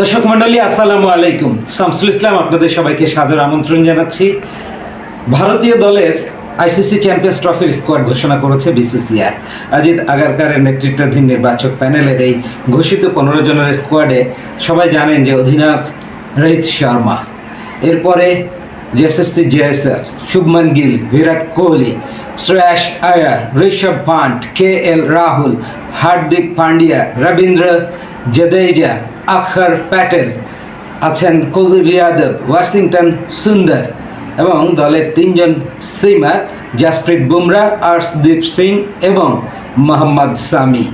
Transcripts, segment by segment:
দর্শক মন্ডলী আসসালামু আলাইকুম। শামসুল ইসলাম আপনাদের সবাইকে সাদর আমন্ত্রণ জানাচ্ছি। ভারতীয় দলের আইসিসি চ্যাম্পিয়ন্স ট্রফির স্কোয়াড ঘোষণা করেছে বিসিসিআই। অজিত আগারকারের নেতৃত্বাধীন নির্বাচক প্যানেলের এই ঘোষিত পনেরো জনের স্কোয়াডে সবাই জানেন যে অধিনায়ক রোহিত শর্মা। এরপরে জেসএসসি জেএসআর শুভমন গিল বিরাট কোহলি শ্রেয়াস আয়ার ঋষভ পান্ট কে এল রাহুল হার্দিক পান্ডিয়া রবীন্দ্র জাদেজা আখর প্যাটেল আছেন কুলদীপ যাদব ওয়াশিংটন সুন্দর এবং দলের তিনজন সিমার জাসপ্রীত বুমরা, আর্শদীপ সিং এবং মোহাম্মদ সামি।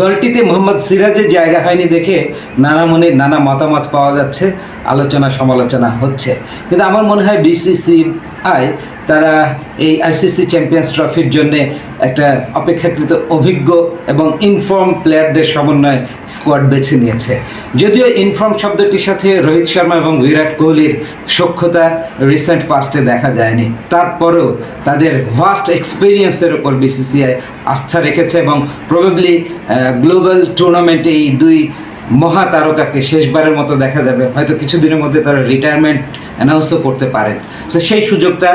দলটিতে মোহাম্মদ সিরাজের জায়গা হয়নি দেখে নানা মনে নানা মতামত পাওয়া যাচ্ছে, আলোচনা সমালোচনা হচ্ছে। কিন্তু আমার মনে হয় বিসিসিআই তারা এই আইসিসি চ্যাম্পিয়ন্স ট্রফির জন্য একটা অপেক্ষাকৃত অভিজ্ঞ এবং ইনফর্ম প্লেয়ারদের সমন্বয়ে স্কোয়াড বেছে নিয়েছে। যদিও ইনফর্ম শব্দটির সাথে রোহিত শর্মা এবং বিরাট কোহলির সক্ষতা রিসেন্ট পাস্টে দেখা যায়নি। তারপরেও তাদের ভাস্ট এক্সপিরিয়েন্সের উপর বিসিসিআই আস্থা রেখেছে এবং প্রবাবলি গ্লোবাল টুর্নামেন্টে এই দুই মহা তারকাকে শেষবারের মতো দেখা যাবে। হয়তো কিছুদিনের মধ্যে তারা রিটায়ারমেন্ট অ্যানাউন্সও করতে পারেন। তো সেই সুযোগটা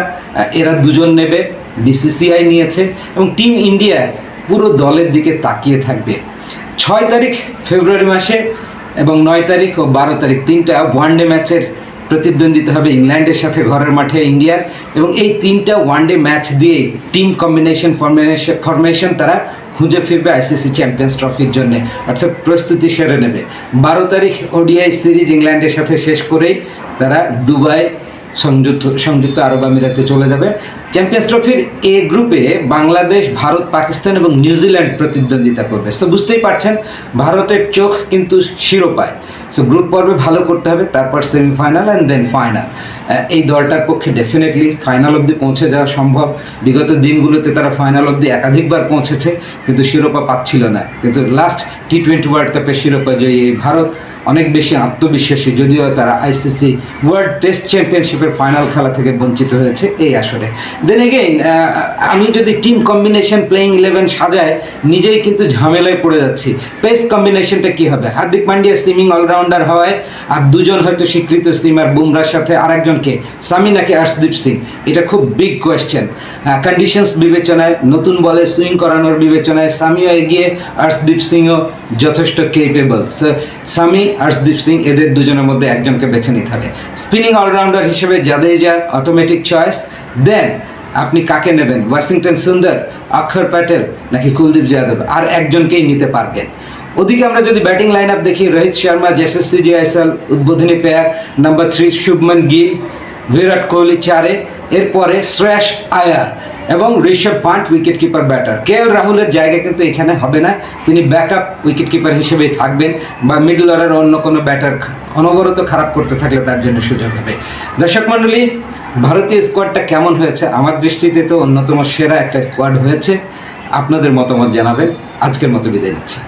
এরা দুজন নেবে বিসিসিআই নিয়েছে এবং টিম ইন্ডিয়া পুরো দলের দিকে তাকিয়ে থাকবে। ছয় তারিখ ফেব্রুয়ারি মাসে এবং নয় তারিখ ও বারো তারিখ তিনটা ওয়ানডে ম্যাচের প্রতিদ্বন্দ্বিতা হবে ইংল্যান্ডের সাথে ঘরের মাঠে ইন্ডিয়ার এবং এই তিনটা ওয়ানডে ম্যাচ দিয়ে টিম কম্বিনেশন ফর্মেশন ফরমেশন তারা খুঁজে ফিরবে আইসিসি চ্যাম্পিয়ন্স ট্রফির জন্য। অর্থাৎ প্রস্তুতি সেরে নেবে। বারো তারিখ ওডিআই সিরিজ ইংল্যান্ডের সাথে শেষ করেই তারা দুবাই সংযুক্ত সংযুক্ত আরব আমিরাতে চলে যাবে। চ্যাম্পিয়ন্স ট্রফির এ গ্রুপে বাংলাদেশ, ভারত, পাকিস্তান এবং নিউজিল্যান্ড প্রতিদ্বন্দ্বিতা করবে। সো বুঝতেই পারছেন, ভারতের চোখ কিন্তু শিরোপায়। সো গ্রুপ পর্বে ভালো করতে হবে, তারপর সেমিফাইনাল অ্যান্ড দেন ফাইনাল এই দলটার পক্ষে ডেফিনেটলি ফাইনাল অবধি পৌঁছে যাওয়া সম্ভব। বিগত দিনগুলোতে তারা ফাইনাল অবধি একাধিকবার পৌঁছেছে, কিন্তু শিরোপা পাচ্ছিল না। কিন্তু লাস্ট টি টোয়েন্টি ওয়ার্ল্ড কাপের শিরোপা জয়ী এই ভারত অনেক বেশি আত্মবিশ্বাসী, যদিও তারা আইসিসি ওয়ার্ল্ড টেস্ট চ্যাম্পিয়নশিপের ফাইনাল খেলা থেকে বঞ্চিত হয়েছে এই আসরে। দেন এগেইন আমি যদি টিম কম্বিনেশন প্লেইং ইলেভেন সাজায়, নিজেই কিন্তু ঝামেলায় পড়ে যাচ্ছি। পেস কম্বিনেশনটা কি হবে? হার্দিক পান্ডিয়া স্টিমিং অলরাউন্ডার হওয়ায় আর দুজন হয়তো স্বীকৃত স্টিমার বুমরার সাথে আরেকজনকে, সামি নাকি আর্শদীপ সিং। এটা খুব বিগ কোয়েশ্চেন কন্ডিশনস বিবেচনায়, নতুন বলে সুইং করানোর বিবেচনায় সামিও এগিয়ে, আর্শদীপ সিংও যথেষ্ট কেপেবল সো সামি, আর্শদীপ সিং এদের দুজনের মধ্যে একজনকে বেছে নিতে হবে। স্পিনিং অলরাউন্ডার হিসেবে জাদেজা অটোমেটিক চয়েস দেন আপনি কাকে নেবেন? ওয়াশিংটন সুন্দর, অক্ষর প্যাটেল, নাকি কুলদীপ যাদব? আর একজনকেই নিতে পারবেন। ওদিকে আমরা যদি ব্যাটিং লাইন আপ দেখি, রোহিত শর্মা জেসএসসি জিআইএসএল উদ্বোধনী pair number three Shubman Gill, Virat Kohli চারে, এরপরে শ্রেয়াস আয়ার। এবং Rishabh Pant wicket keeper batter K L রাহুলের জায়গা কিন্তু এখানে হবে না। তিনি ব্যাকআপ উইকেট কিপার হিসেবেই থাকবেন বা মিডল অর্ডার অন্য কোনো ব্যাটার অনবরত খারাপ করতে থাকলে তার জন্য সুযোগ হবে। দর্শক মণ্ডলী, ভারতীয় স্কোয়াডটা কেমন হয়েছে? আমার দৃষ্টিতে তো অন্যতম সেরা একটা স্কোয়াড হয়েছে। আপনাদের মতামত জানাবেন। আজকের মতো বিদায় নিচ্ছি।